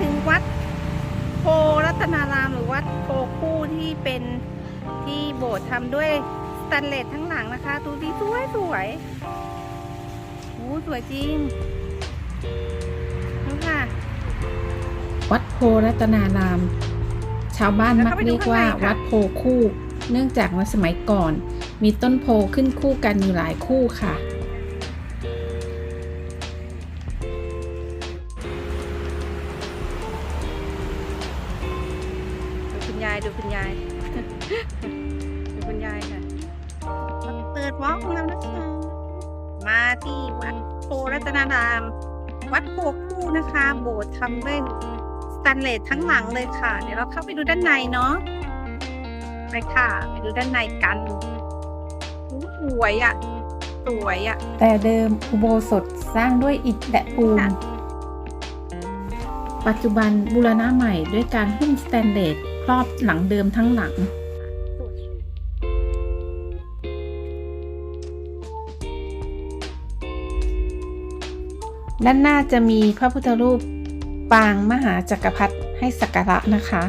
ถึงวัดโพรัตนารามหรือวัดโพคู่ที่เป็นที่โบสถ์ทำด้วยสแตนเลสทั้งหลังนะคะดูดีสวยสวยโอ้สวยจริงดูค่ะวัดโพรัตนาราม ชาวบ้านมักเรียกว่าวัดโพคู่ เนื่องจากในสมัยก่อน มีต้นโพขึ้นคู่กันอยู่หลายคู่ค่ะายดูคุณยายดูคุณยายค่ะเปิดวอล์กของเรานะคะ มาที่วัดโพรัตนาราม วัดโพคู่นะคะ โบสถ์ทำด้วยสแตนเลสทั้งหลังเลยค่ะ เดี๋ยวเราเข้าไปดูด้านในเนาะไปค่ะ ไปดูด้านในกันอู้สวยอะ่ะสวยอะ่ะ แต่เดิมอุโบสถสร้างด้วยอิฐและปูนค่ะปัจจุบันบูรณะใหม่ด้วยการหุ้มสแตนเลสค รอบหลังเดิมทั้งหลังด้านหน้าจะมีพระพุทธรูปปางมหาจักรพรรดิให้สักการะนะคะ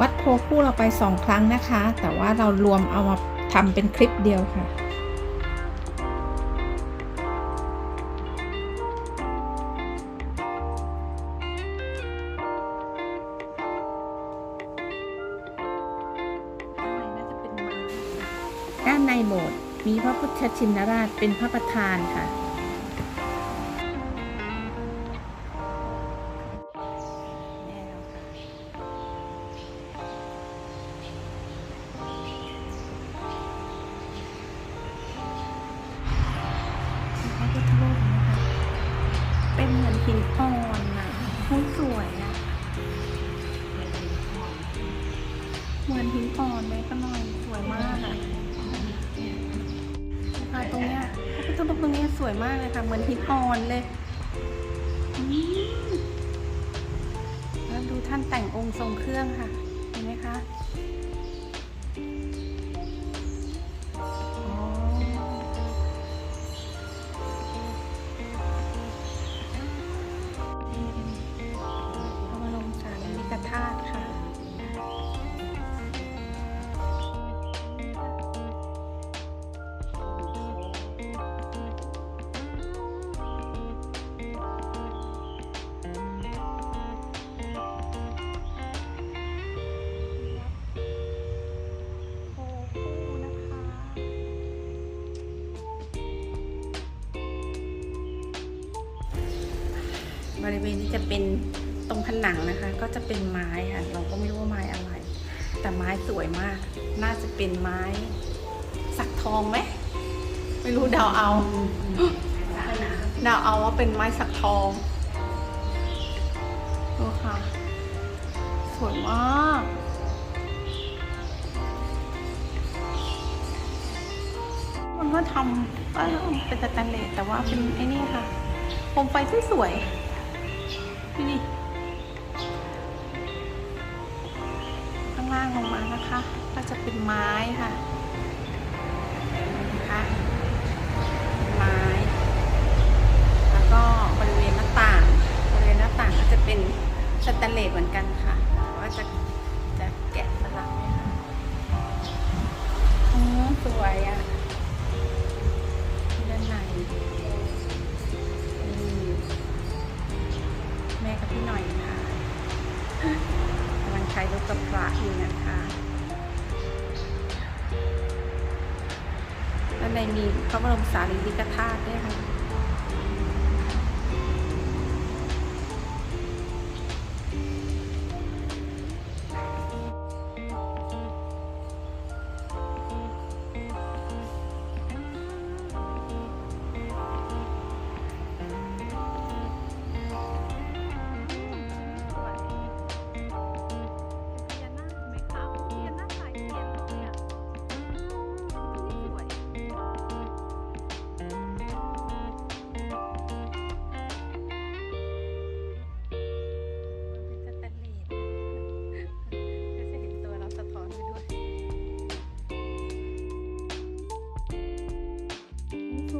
วัดโพคู่เราไปสองครั้งนะคะ แต่ว่าเรารวมเอามา ทำเป็นคลิปเดียวค่ะข้างในน่าจะเป็นด้านในโบสถ์มีพระพุทธชินราชเป็นพระประธานค่ะ พระพุทธรูปตรงนี้สวยมากเลยค่ะ เหมือนหินอ่อนเลย แล้วดูท่านแต่งองค์ทรงเครื่องค่ะ เห็นไหมคะ บริเวณนี้จะเป็นตรงผนังนะคะ ก็จะเป็นไม้ค่ะ เราก็ไม่รู้ว่าไม้อะไร แต่ไม้สวยมาก น่าจะเป็นไม้ สักทองไหมไม่รู้เดาเอาเดาเอาว่าเป็นไม้สักทองดูค่ะสวยมากมันก็ทำก็เป็นสแตนเลสแต่ว่าเป็นไอ้นี่ค่ะโคมไฟสวยๆ ดูดิข้างล่างลงมานะคะก็จะเป็นไม้ค่ะนะคะ ในมีพระบรมสารีริกธาตุด้วยค่ะ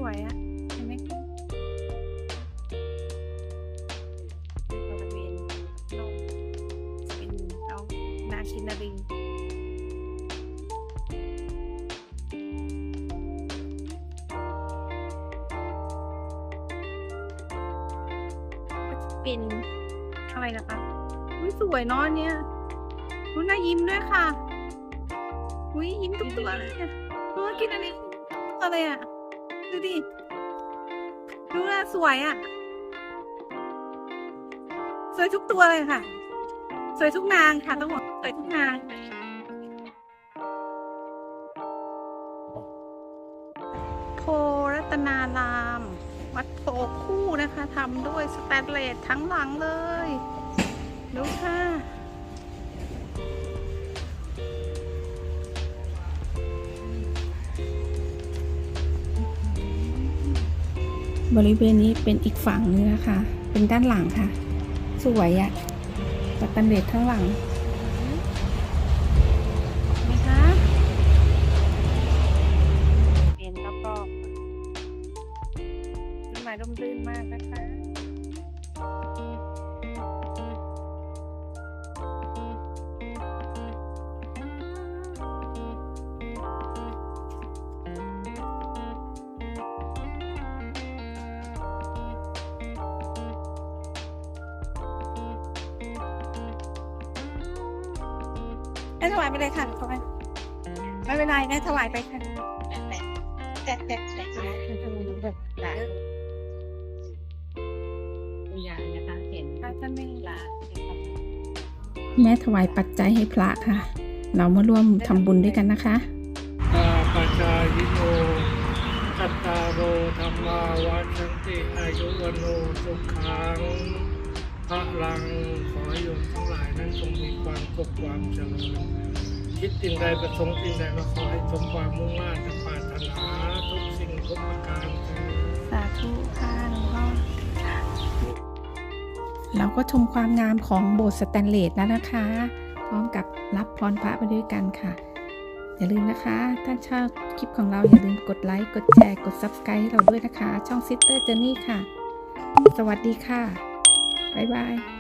วยอะเห็นไหมคะบริเวณโลกเป็นน้องนาชินารีก็จะเป็นอะไรนะคะอุ้ยสวยเนาะอันเนี่ยอุ้ยน่ายิ้มด้วยค่ะอุ้ยยิ้มทุกตัวเลยอะเออกินอันนี้ตัวเลยอะ ดูดิ ดูน่าสวยอะ สวยทุกตัวเลยค่ะ สวยทุกนางค่ะต้องบอกสวยทุกนางโพรัตนาราม วัดโพคู่นะคะทำด้วยสแตนเลสทั้งหลังเลย ดูค่ะ บริเวณนี้เป็นอีกฝั่งนึงนะคะ เป็นด้านหลังค่ะ สวยอะสแตนเลสข้างหลังนะคะเป็นรอบๆต้นไม้ร่มรื่นมากนะคะ ให้ถวายไปเลยค่ะถวายไม่เป็นไรนะถวายไปค่ะแตะแตะแตะแตะคุณยานะคะเห็นพระท่านไม่ลาแม่ถวายปัจจัยให้พระค่ะ เรามาร่วมทำบุญด้วยกันนะคะตาปัจจายิโนจัตตาโอธรรมาวัฏันติอายุวโนสุขัง พระลังขอให้โยมทั้งหลายนั้นจงมีความสุขความเจริญคิดสิ่งใดประสงค์สิ่งใดก็ขอให้สมความมุ่งมั่นและปรารถนาทุกสิ่งทุกประการสาธุค่ะหลวงพ่อเราก็ชมความงามของโบสถ์สแตนเลสแล้วนะคะ พร้อมกับรับพรพระไปด้วยกันค่ะ อย่าลืมนะคะ ท่านชอบคลิปของเราอย่าลืมกดไลค์ กดแชร์ กด Subscribe ให้เราด้วยนะคะ ช่อง Sister Journey ค่ะ สวัสดีค่ะ บ๊ายบาย